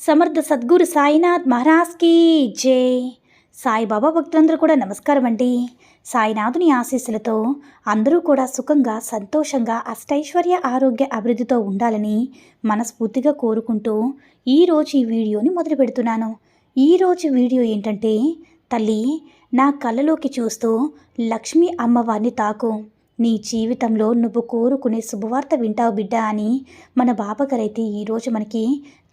Samartha Sadguru Sainath మహారాజ్కి జై. సాయిబాబా భక్తులందరూ కూడా నమస్కారం అండి. సాయినాథుని ఆశీస్సులతో అందరూ కూడా సుఖంగా సంతోషంగా అష్టైశ్వర్య ఆరోగ్య అభివృద్ధితో ఉండాలని మనస్ఫూర్తిగా కోరుకుంటూ ఈరోజు ఈ వీడియోని మొదలు పెడుతున్నాను. ఈరోజు వీడియో ఏంటంటే తల్లి నా కళ్ళలోకి చూస్తూ లక్ష్మీ అమ్మవారిని తాకు. నీ జీవితంలో నువ్వు కోరుకునే శుభవార్త వింటావు బిడ్డ అని మన బాబాగారైతే ఈరోజు మనకి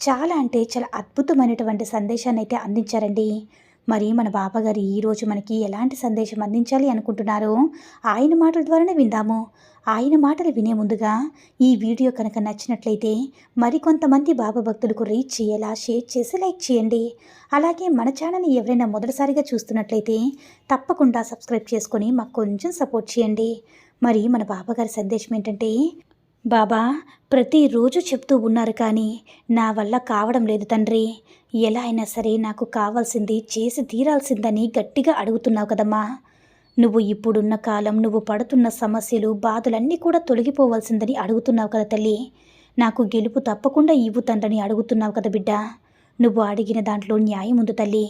చాలా అంటే చాలా అద్భుతమైనటువంటి సందేశాన్ని అయితే అందించారండి. మరి మన బాబాగారు ఈరోజు మనకి ఎలాంటి సందేశం అందించాలి అనుకుంటున్నారో ఆయన మాటల ద్వారానే విందాము. ఆయన మాటలు వినే ముందుగా ఈ వీడియో కనుక నచ్చినట్లయితే మరికొంతమంది బాబా భక్తులకు రీచ్ చేయేలా షేర్ చేసి లైక్ చేయండి. అలాగే మన ఛానల్ని ఎవరైనా మొదటిసారిగా చూస్తున్నట్లయితే తప్పకుండా సబ్స్క్రైబ్ చేసుకొని మాకు కొంచెం సపోర్ట్ చేయండి. మరి మన బాబాగారి సందేశం ఏంటంటే బాబా ప్రతిరోజు చెప్తూ ఉన్నారు కానీ నా వల్ల కావడం లేదు తండ్రి. ఎలా అయినా సరే నాకు కావాల్సింది చేసి తీరాల్సిందని గట్టిగా అడుగుతున్నావు కదమ్మా. నువ్వు ఇప్పుడున్న కాలం నువ్వు పడుతున్న సమస్యలు బాధలన్నీ కూడా తొలగిపోవాల్సిందని అడుగుతున్నావు కదా తల్లి. నాకు గెలుపు తప్పకుండా ఇవ్వు తండ్రిని అడుగుతున్నావు కదా బిడ్డ. నువ్వు అడిగిన దాంట్లో న్యాయం ఉంది తల్లి.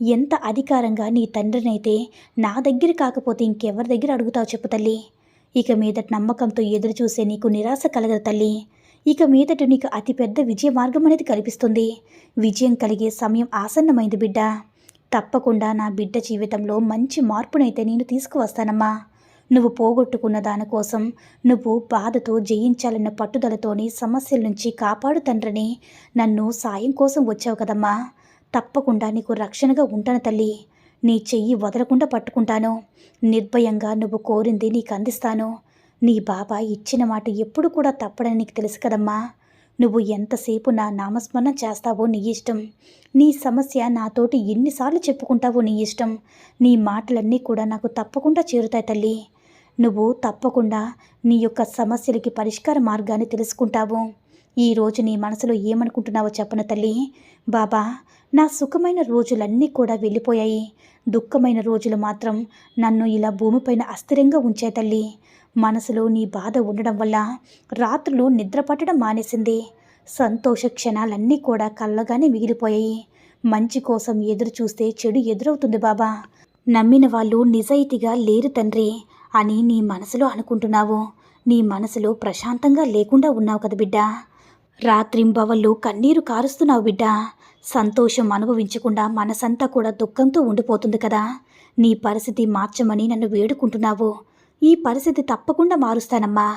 ఎంత అధికారంగా నీ తండ్రినైతే నా దగ్గర కాకపోతే ఇంకెవరి దగ్గర అడుగుతావు చెప్పు తల్లి. ఇక మీదటి నమ్మకంతో ఎదురు చూసే నీకు నిరాశ కలగదు తల్లి. ఇక మీదటి నీకు అతిపెద్ద విజయ మార్గం అనేది కనిపిస్తుంది. విజయం కలిగే సమయం ఆసన్నమైంది బిడ్డ. తప్పకుండా నా బిడ్డ జీవితంలో మంచి మార్పునైతే నేను తీసుకువస్తానమ్మా. నువ్వు పోగొట్టుకున్న దానికోసం నువ్వు బాధతో జయించాలన్న పట్టుదలతోని సమస్యల నుంచి కాపాడు తండ్రిని. నన్ను సాయం కోసం వచ్చావు కదమ్మా. తప్పకుండా నీకు రక్షణగా ఉంటాను తల్లి. నీ చెయ్యి వదలకుండా పట్టుకుంటాను. నిర్భయంగా నువ్వు కోరింది నీకు అందిస్తాను. నీ బాబా ఇచ్చిన మాట ఎప్పుడు కూడా తప్పడని నీకు తెలుసు కదమ్మా. నువ్వు ఎంతసేపు నా నామస్మరణ చేస్తావో నీ ఇష్టం. నీ సమస్య నాతోటి ఎన్నిసార్లు చెప్పుకుంటావో నీ ఇష్టం. నీ మాటలన్నీ కూడా నాకు తప్పకుండా చేరుతాయి తల్లి. నువ్వు తప్పకుండా నీ యొక్క సమస్యలకి పరిష్కార మార్గాన్ని తెలుసుకుంటావు. ఈరోజు నీ మనసులో ఏమనుకుంటున్నావో చెప్పను తల్లి. బాబా నా సుఖమైన రోజులన్నీ కూడా వెళ్ళిపోయాయి. దుఃఖమైన రోజులు మాత్రం నన్ను ఇలా భూమిపైన అస్థిరంగా ఉంచే తల్లి. మనసులో నీ బాధ ఉండడం వల్ల రాత్రులు నిద్ర పట్టడం మానేసింది. సంతోష క్షణాలన్నీ కూడా కళ్ళగానే మిగిలిపోయాయి. మంచి కోసం ఎదురు చూస్తే చెడు ఎదురవుతుంది బాబా. నమ్మిన వాళ్ళు నిజాయితీగా లేరు తండ్రి అని నీ మనసులో అనుకుంటున్నావు. నీ మనసులో ప్రశాంతంగా లేకుండా ఉన్నావు కదా బిడ్డ. రాత్రింబవళ్ళు కన్నీరు కారుస్తున్నావు బిడ్డ. సంతోషం అనుభవించకుండా మనసంతా కూడా దుఃఖంతో ఉండిపోతుంది కదా. నీ పరిస్థితి మార్చమని నన్ను వేడుకుంటున్నావు. ఈ పరిస్థితి తప్పకుండా మారుస్తానమ్మా.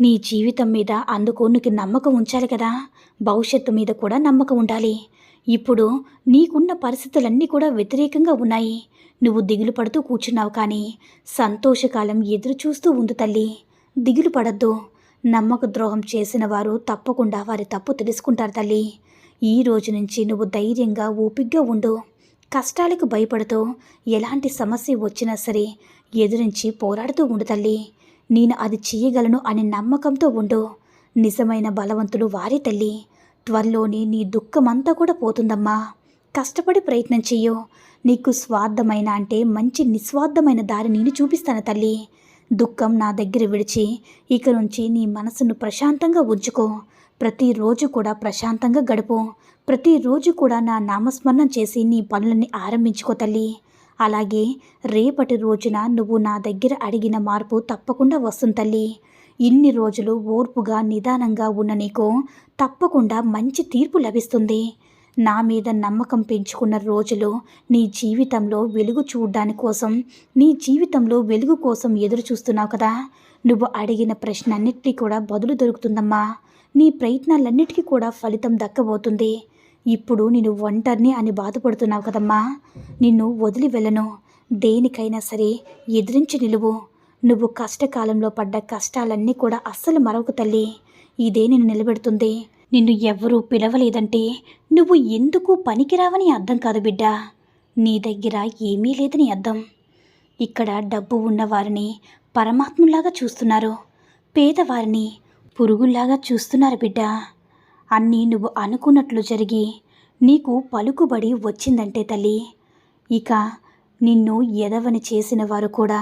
నీ జీవితం మీద అందుకు నీకు నమ్మకం ఉంచాలి కదా. భవిష్యత్తు మీద కూడా నమ్మకం ఉండాలి. ఇప్పుడు నీకున్న పరిస్థితులన్నీ కూడా వ్యతిరేకంగా ఉన్నాయి. నువ్వు దిగులు పడుతూ కూర్చున్నావు కానీ సంతోషకాలం ఎదురు చూస్తూ ఉంది తల్లి. దిగులు పడద్దు. నమ్మక ద్రోహం చేసిన వారు తప్పకుండా వారి తప్పు తెలుసుకుంటారు తల్లి. ఈ రోజు నుంచి నువ్వు ధైర్యంగా ఓపిగ్గా ఉండు. కష్టాలకు భయపడుతూ ఎలాంటి సమస్య వచ్చినా సరే ఎదురించి పోరాడుతూ ఉండు తల్లి. నేను అది చేయగలను అనే నమ్మకంతో ఉండు. నిజమైన బలవంతులు వారి తల్లి. త్వరలోనే నీ దుఃఖమంతా కూడా పోతుందమ్మా. కష్టపడి ప్రయత్నం చెయ్యు. నీకు స్వార్థమైన అంటే మంచి నిస్వార్థమైన దారి నేను చూపిస్తాను తల్లి. దుఃఖం నా దగ్గర విడిచి ఇక నుంచి నీ మనసును ప్రశాంతంగా ఉంచుకో. ప్రతిరోజు కూడా ప్రశాంతంగా గడుపు. ప్రతిరోజు కూడా నా నామస్మరణం చేసి నీ పనులని ఆరంభించుకో తల్లి. అలాగే రేపటి రోజున నువ్వు నా దగ్గర అడిగిన మార్పు తప్పకుండా వస్తుంది తల్లి. ఇన్ని రోజులు ఓర్పుగా నిదానంగా ఉన్న నీకు తప్పకుండా మంచి తీర్పు లభిస్తుంది. నా మీద నమ్మకం పెంచుకున్న రోజులు నీ జీవితంలో వెలుగు చూడ్డాని కోసం నీ జీవితంలో వెలుగు కోసం ఎదురు చూస్తున్నావు కదా? నువ్వు అడిగిన ప్రశ్న అన్నిటికీ కూడా బదులు దొరుకుతుందమ్మా. నీ ప్రయత్నాలన్నిటికీ కూడా ఫలితం దక్కబోతుంది. ఇప్పుడు నేను ఒంటరిని అని బాధపడుతున్నావు కదమ్మా. నిన్ను వదిలి వెళ్ళను. దేనికైనా సరే ఎదిరించి నిలువు. నువ్వు కష్టకాలంలో పడ్డ కష్టాలన్నీ కూడా అస్సలు మరొక తల్లి. ఇదే నిన్ను నిలబెడుతుంది. నిన్ను ఎవ్వరూ పిలవలేదంటే నువ్వు ఎందుకు పనికిరావని అర్థం కాదు బిడ్డ. నీ దగ్గర ఏమీ లేదని అర్థం. ఇక్కడ డబ్బు ఉన్నవారిని పరమాత్ముల్లాగా చూస్తున్నారు. పేదవారిని పురుగుల్లాగా చూస్తున్నారు బిడ్డ. అన్నీ నువ్వు అనుకున్నట్లు జరిగి నీకు పలుకుబడి వచ్చిందంటే తల్లి. ఇక నిన్ను ఎదవని చేసిన వారు కూడా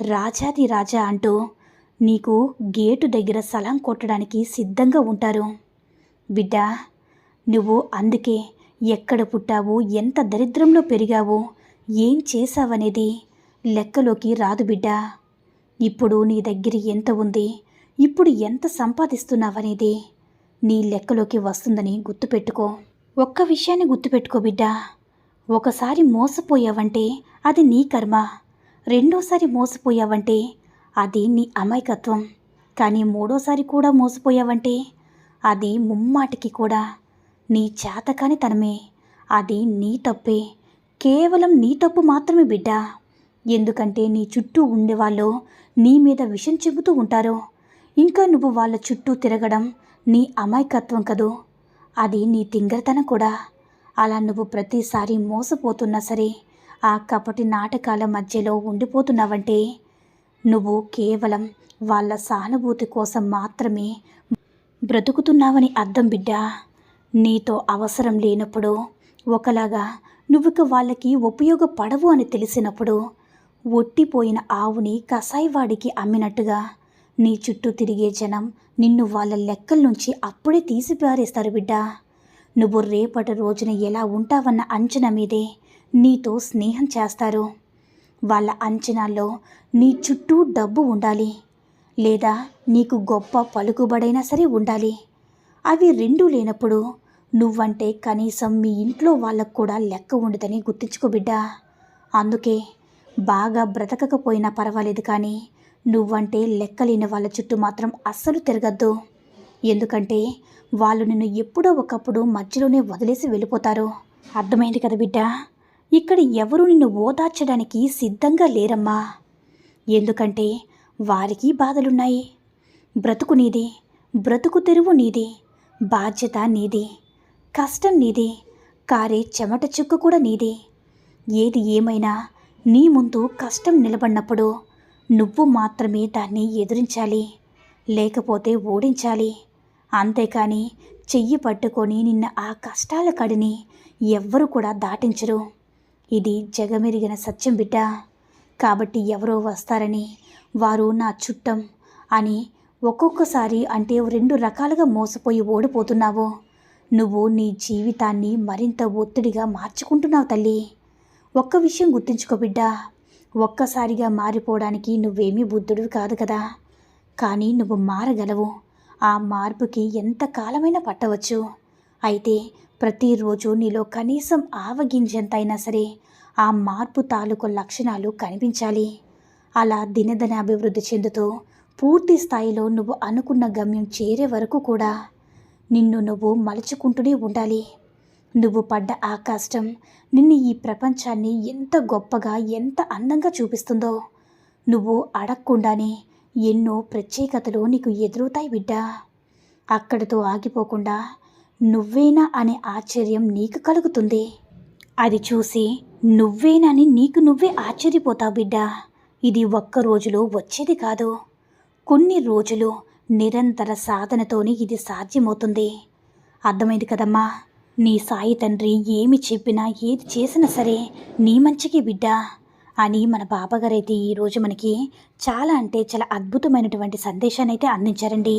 రాజాది రాజా అంటూ నీకు గేటు దగ్గర సలాం కొట్టడానికి సిద్ధంగా ఉంటారు. బిడ్డ నువ్వు అందుకే ఎక్కడ పుట్టావు ఎంత దరిద్రంలో పెరిగావు ఏం చేశావనేది లెక్కలోకి రాదు బిడ్డ. ఇప్పుడు నీ దగ్గర ఎంత ఉంది ఇప్పుడు ఎంత సంపాదిస్తున్నావనేది నీ లెక్కలోకి వస్తుందని గుర్తుపెట్టుకో. ఒక్క విషయాన్ని గుర్తుపెట్టుకో బిడ్డ. ఒకసారి మోసపోయావంటే అది నీ కర్మ రెండోసారి మోసపోయావంటే అది నీ అమాయకత్వం. కానీ మూడోసారి కూడా మోసపోయావంటే అది ముమ్మాటికి కూడా. నీ చేతకాని తనమే. అది నీ తప్పే. కేవలం నీ తప్పు మాత్రమే బిడ్డ. ఎందుకంటే నీ చుట్టూ ఉండేవాళ్ళు నీ మీద విషం చెబుతూ ఉంటారు. ఇంకా నువ్వు వాళ్ళ చుట్టూ తిరగడం నీ అమాయకత్వం కదూ. అది నీ తింగరతనం కూడా. అలా నువ్వు ప్రతిసారి మోసపోతున్నా సరే ఆ కపటి నాటకాల మధ్యలో ఉండిపోతున్నావంటే నువ్వు కేవలం వాళ్ళ సానుభూతి కోసం మాత్రమే బ్రతుకుతున్నావని అర్థం బిడ్డ. నీతో అవసరం లేనప్పుడు ఒకలాగా నువ్వుక వాళ్ళకి ఉపయోగపడవు అని తెలిసినప్పుడు ఒట్టిపోయిన ఆవుని కసాయివాడికి అమ్మినట్టుగా నీ చుట్టూ తిరిగే జనం నిన్ను వాళ్ళ లెక్కల నుంచి అప్పుడే తీసి పారేస్తారు బిడ్డ. నువ్వు రేపటి రోజున ఎలా ఉంటావన్న అంచనా మీదే నీతో స్నేహం చేస్తారు. వాళ్ళ అంచనాల్లో నీ చుట్టూ డబ్బు ఉండాలి. లేదా నీకు గొప్ప పలుకుబడైనా సరే ఉండాలి. అవి రెండూ లేనప్పుడు నువ్వంటే కనీసం మీ ఇంట్లో వాళ్ళకు కూడా లెక్క ఉండదని గుర్తుంచుకో బిడ్డా. అందుకే బాగా బ్రతకకపోయినా పర్వాలేదు కానీ నువ్వంటే లెక్కలేని వాళ్ళ చుట్టూ మాత్రం అస్సలు తిరగద్దు. ఎందుకంటే వాళ్ళు నిన్ను ఎప్పుడో ఒకప్పుడు మధ్యలోనే వదిలేసి వెళ్ళిపోతారు. అర్థమైంది కదా బిడ్డ? ఇక్కడ ఎవరు నిన్ను ఓదార్చడానికి సిద్ధంగా లేరమ్మా. ఎందుకంటే వారికి బాధలున్నాయి. బ్రతుకు నీదే బ్రతుకు తెరువు నీదే బాధ్యత నీదే కష్టం నీదే కారే చెమట చుక్క కూడా నీదే. ఏది ఏమైనా నీ ముందు కష్టం నిలబడినప్పుడు నువ్వు మాత్రమే దాన్ని ఎదిరించాలి లేకపోతే ఓడించాలి. అంతేకాని చెయ్యి పట్టుకొని నిన్న ఆ కష్టాల కడిని ఎవ్వరు కూడా దాటించరు. ఇది జగమెరిగిన సత్యం బిడ్డ. కాబట్టి ఎవరో వస్తారని వారు నా చుట్టం అని ఒక్కొక్కసారి అంటే రెండు రకాలుగా మోసపోయి ఓడిపోతున్నావు. నువ్వు నీ జీవితాన్ని మరింత ఒత్తిడిగా మార్చుకుంటున్నావు తల్లి. ఒక్క విషయం గుర్తుంచుకో బిడ్డ. ఒక్కసారిగా మారిపోవడానికి నువ్వేమీ బుద్ధుడివి కాదు కదా. కానీ నువ్వు మారగలవు. ఆ మార్పుకి ఎంత కాలమైనా పట్టవచ్చు. అయితే ప్రతిరోజు నీలో కనీసం ఆవగింజంతైనా సరే ఆ మార్పు తాలూకు లక్షణాలు కనిపించాలి. అలా దినదిన అభివృద్ధి చెందుతూ పూర్తి స్థాయిలో నువ్వు అనుకున్న గమ్యం చేరే వరకు కూడా నిన్ను నువ్వు మలుచుకుంటూనే ఉండాలి. నువ్వు పడ్డ ఆ కష్టం నిన్ను ఈ ప్రపంచాన్ని ఎంత గొప్పగా ఎంత అందంగా చూపిస్తుందో నువ్వు అడగకుండానే ఎన్నో ప్రత్యేకతలు నీకు ఎదురవుతాయి బిడ్డా. అక్కడితో ఆగిపోకుండా నువ్వేనా అనే ఆశ్చర్యం నీకు కలుగుతుంది. అది చూసి నువ్వేనని నీకు నువ్వే ఆశ్చర్యపోతావు బిడ్డా. ఇది ఒక్క రోజులో వచ్చేది కాదు. కొన్ని రోజులు నిరంతర సాధనతోనే ఇది సాధ్యమవుతుంది. అర్థమైంది కదమ్మా. నీ సాయి తండ్రి ఏమి చెప్పినా ఏది చేసినా సరే నీ మంచికి బిడ్డా అని మన బాబాగారైతే ఈరోజు మనకి చాలా అంటే చాలా అద్భుతమైనటువంటి సందేశాన్ని అయితే అందించారండి.